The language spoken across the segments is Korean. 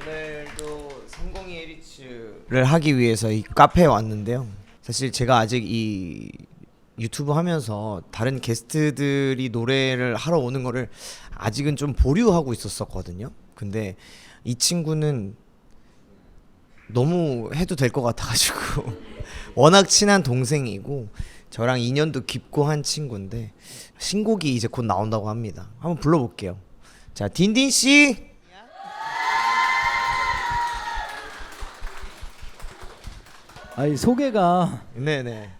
오늘도 302 1리츠를 하기 위해서 이 카페에 왔는데요. 사실 제가 아직 이 유튜브 하면서 다른 게스트들이 노래를 하러 오는 거를 아직은 좀 보류하고 있었었거든요. 근데 이 친구는 너무 해도 될 것 같아가지고 워낙 친한 동생이고 저랑 인연도 깊고 한 친구인데 신곡이 이제 곧 나온다고 합니다. 한번 불러볼게요. 자 딘딘 씨. 아니 소개가 네네.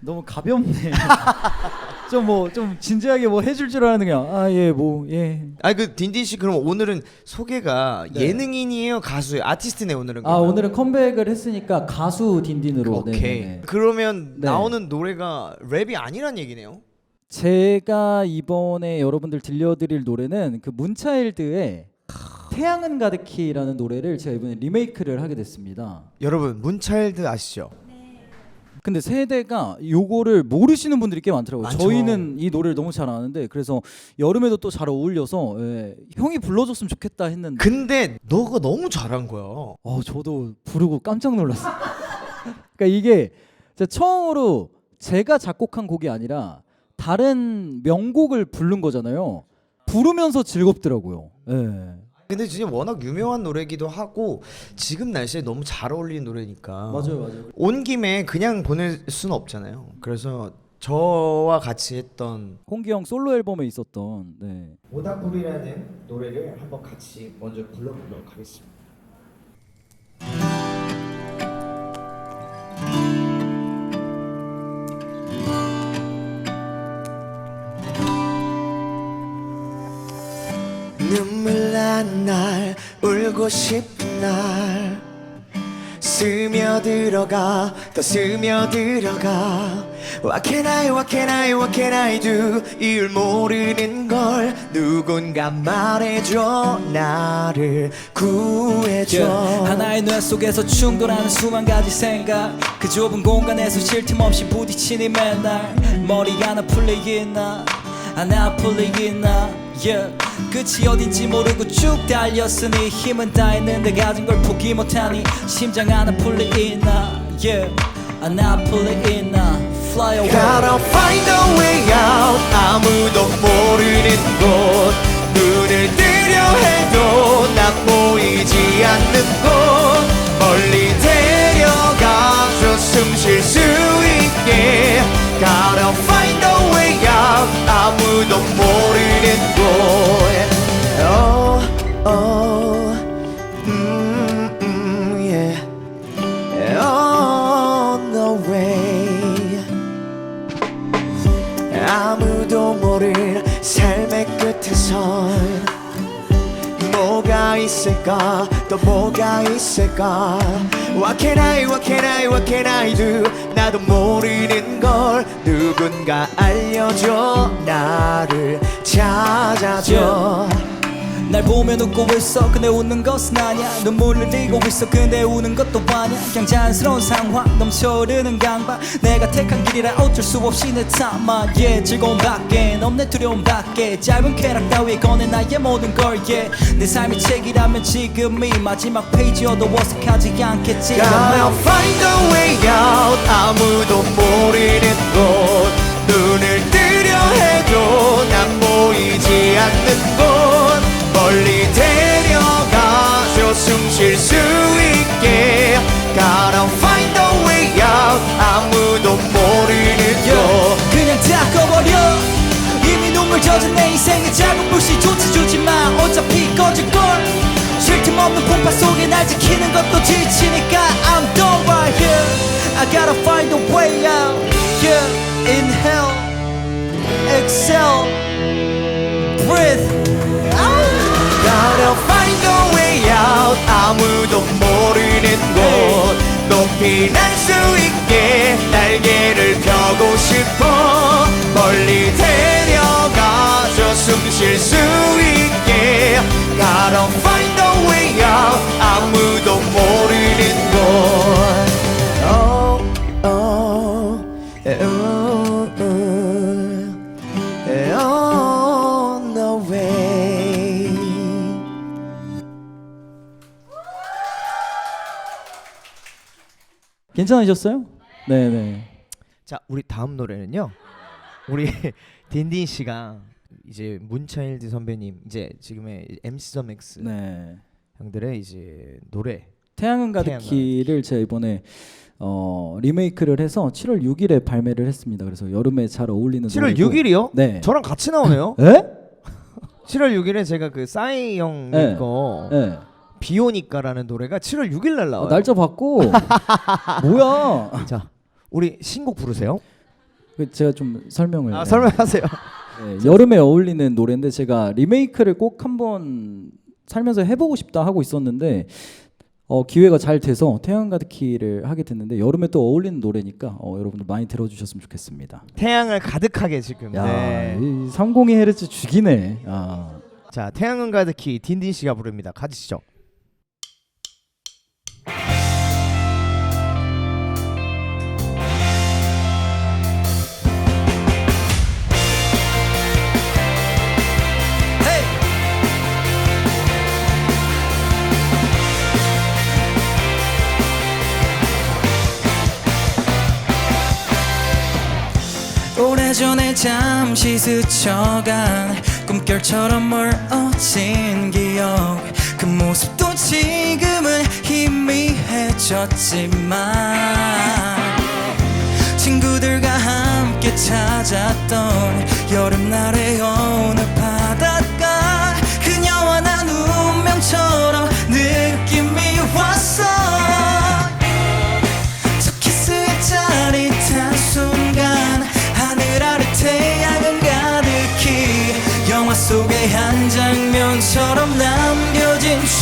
너무 가볍네. 좀 뭐 좀 진지하게 뭐 해줄 줄 아는 그냥 아예 뭐 예. 아니 그 딘딘 씨 그럼 오늘은 소개가 네. 예능인이에요 가수예요 아티스트네 오늘은 아 그러면? 오늘은 컴백을 했으니까 가수 딘딘으로. 오케이 네네네. 그러면 네. 나오는 노래가 랩이 아니란 얘기네요 제가 이번에 여러분들 들려드릴 노래는 그 문차일드의 태양은 가득히라는 노래를 제가 이번에 리메이크를 하게 됐습니다. 여러분 문차일드 아시죠? 근데 세대가 요거를 모르시는 분들이 꽤 많더라고요. 많죠. 저희는 이 노래를 너무 잘 아는데 그래서 여름에도 또 잘 어울려서 예, 형이 불러줬으면 좋겠다 했는데 근데 너가 너무 잘한 거야 어 저도 부르고 깜짝 놀랐어요. 그러니까 이게 제가 처음으로 제가 작곡한 곡이 아니라 다른 명곡을 부른 거잖아요. 부르면서 즐겁더라고요. 예. 근데 진짜 워낙 유명한 노래기도 하고 지금 날씨에 너무 잘 어울리는 노래니까 맞아요, 맞아요. 온 김에 그냥 보낼 수는 없잖아요 그래서 저와 같이 했던 홍기 형 솔로 앨범에 있었던 네. 오다불이라는 노래를 한번 같이 먼저 불러보도록 하겠습니다 눈물 나는 날 울고 싶은 날. 스며들어가 더 스며들어가. What can I what can I what can I do? 이유를 모르는 걸 누군가 말해줘. 나를 구해줘. Yeah. 하나의 뇌 속에서 충돌하는 수만 가지 생각. 그 좁은 공간에서 쉴틈 없이 부딪히니 맨날. 머리가 나 풀리겠나 안아 풀리겠나 yeah. 끝이 어딘지 모르고 쭉 달렸으니 힘은 다했는데 가진 걸 포기 못하니 심장 하나 풀리겠나 yeah. 안아 풀리겠나 fly away Gotta find a way out 아무도 모르는 곳 눈을 뜨려 해도 난 보이지 않는 곳 멀리 데려가줘 숨쉴수 Oh, oh, mm, mm, yeah On the way 아무도 모를 삶의 끝에선 뭐가 있을까 또 뭐가 있을까 What can I what can I what can I do 나도 모르는 걸 누군가 알려줘 나를 찾아줘 날 보면 웃고 있어. 근데 웃는 것은 아니야. 눈물을 흘리고 있어. 근데 우는 것도 아니야. 그냥 자연스러운 상황. 넘쳐흐르는 강박. 내가 택한 길이라 어쩔 수 없이 내 탓만 yeah 즐거움 밖엔 없네 두려움 밖에. 짧은 쾌락 따위 꺼내 나의 모든 걸 yeah. 내 삶의 책이라면 지금이 마지막 페이지여도 어색하지 않겠지. Gotta find a way out. 아무도 모르는 곳 속에 날 지키는 것도 지치니까 I'm done right here I gotta find a way out Yeah, inhale Exhale Breathe Gotta find a way out 아무도 모르는 곳 높이 날 수 있게 날개를 펴고 싶어 멀리 데려가줘 숨쉴수 괜찮으셨어요? 네, 네. 자, 우리 다음 노래는요. 우리 딘딘 씨가 이제 문차일드 선배님 이제 지금의 MC 더 맥스 네. 형들의 이제 노래 태양은 가득히를 제가 이번에 어, 리메이크를 해서 7월 6일에 발매를 했습니다. 그래서 여름에 잘 어울리는 7월 노래고. 6일이요? 네. 저랑 같이 나오네요. 에? 7월 6일에 제가 그 싸이 형 네. 거 네. 비 오니까라는 노래가 7월 6일 날 어, 나와요. 날짜 받고 뭐야? 자, 우리 신곡 부르세요. 그 제가 좀 설명을 아, 설명하세요. 네, 여름에 어울리는 노래인데 제가 리메이크를 꼭 한번 살면서 해보고 싶다 하고 있었는데 어, 기회가 잘 돼서 태양 가득히를 하게 됐는데 여름에 또 어울리는 노래니까 어, 여러분들 많이 들어주셨으면 좋겠습니다. 태양을 가득하게 지금. 야, 네. 이302 헤르츠 죽이네. 아. 자, 태양은 가득히 딘딘 씨가 부릅니다. 가지시죠. 잠시 스쳐간 꿈결처럼 멀어진 기억. 그 모습도 지금은 희미해졌지만 친구들과 함께 찾았던 여름날의 어느 바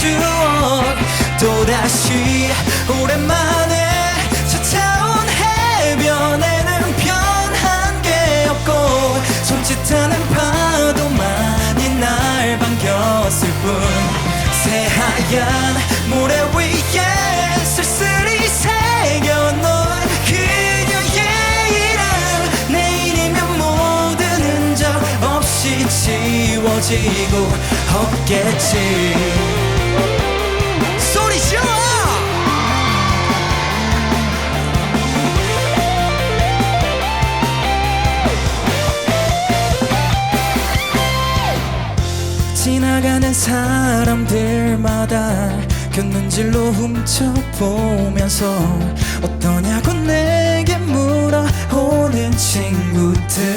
추억 또다시 오랜만에 찾아온 해변에는 변한 게 없고 손짓하는 파도만이 날 반겼을 뿐. 새하얀 모래 위에 쓸쓸히 새겨놓은 그녀의 이름 내일이면 모든 흔적 없이 지워지고 없겠지 소리 질러 지나가는 사람들마다 곁눈질로 훔쳐보면서 어떠냐고 내게 물어오는 친구들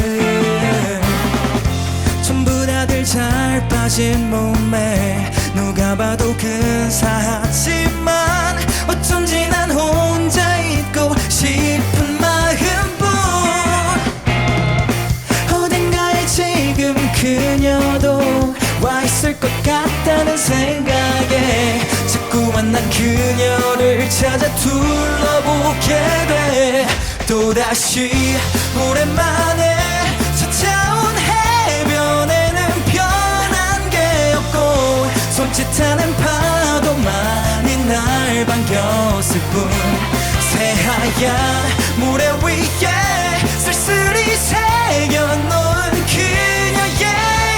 잘 빠진 몸매 누가 봐도 근사하지만 어쩐지 난 혼자 있고 싶은 마음뿐. 어딘가에 지금 그녀도 와 있을 것 같다는 생각에 자꾸만 난 그녀를 찾아 둘러보게 돼. 또다시 오랜만에 손짓하는 파도만이 날 반겼을 뿐. 새하얀 모래 위에 쓸쓸히 새겨놓은 그녀의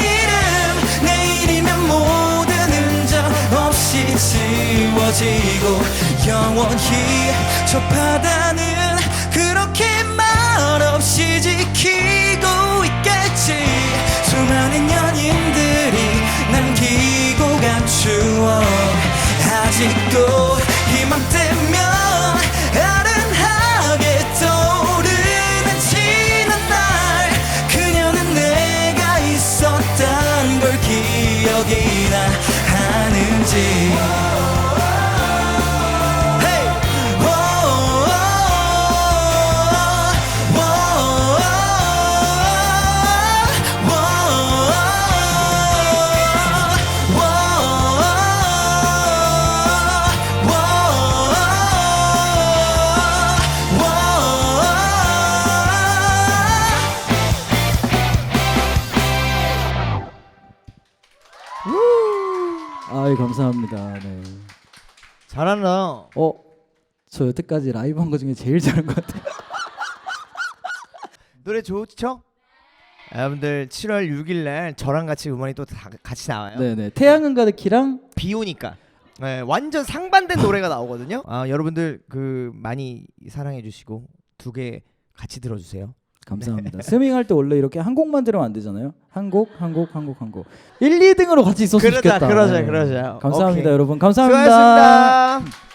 이름. 내일이면 모든 흔적 없이 지워지고 영원히 저 바다는 그렇게 말없이 지키 추억. 아직도 아이 감사합니다. 네. 잘한다. 어, 저 여태까지 라이브 한 거 중에 제일 잘한 것 같아요. 노래 좋죠? 여러분들 7월 6일 날 저랑 같이 음원이 또 다 같이 나와요. 네네. 태양은 가득히랑 비 오니까. 네, 완전 상반된 노래가 나오거든요. 아, 여러분들 그 많이 사랑해 주시고 두 개 같이 들어 주세요. 감사합니다. 스밍할 때 원래 이렇게 한 곡만 들으면 안 되잖아요. 한 곡, 한 곡, 한 곡, 한 곡. 1, 2등으로 같이 있었으면 그러자, 좋겠다. 그러자, 네. 그러자. 감사합니다, 오케이. 여러분. 감사합니다. 수고하셨습니다.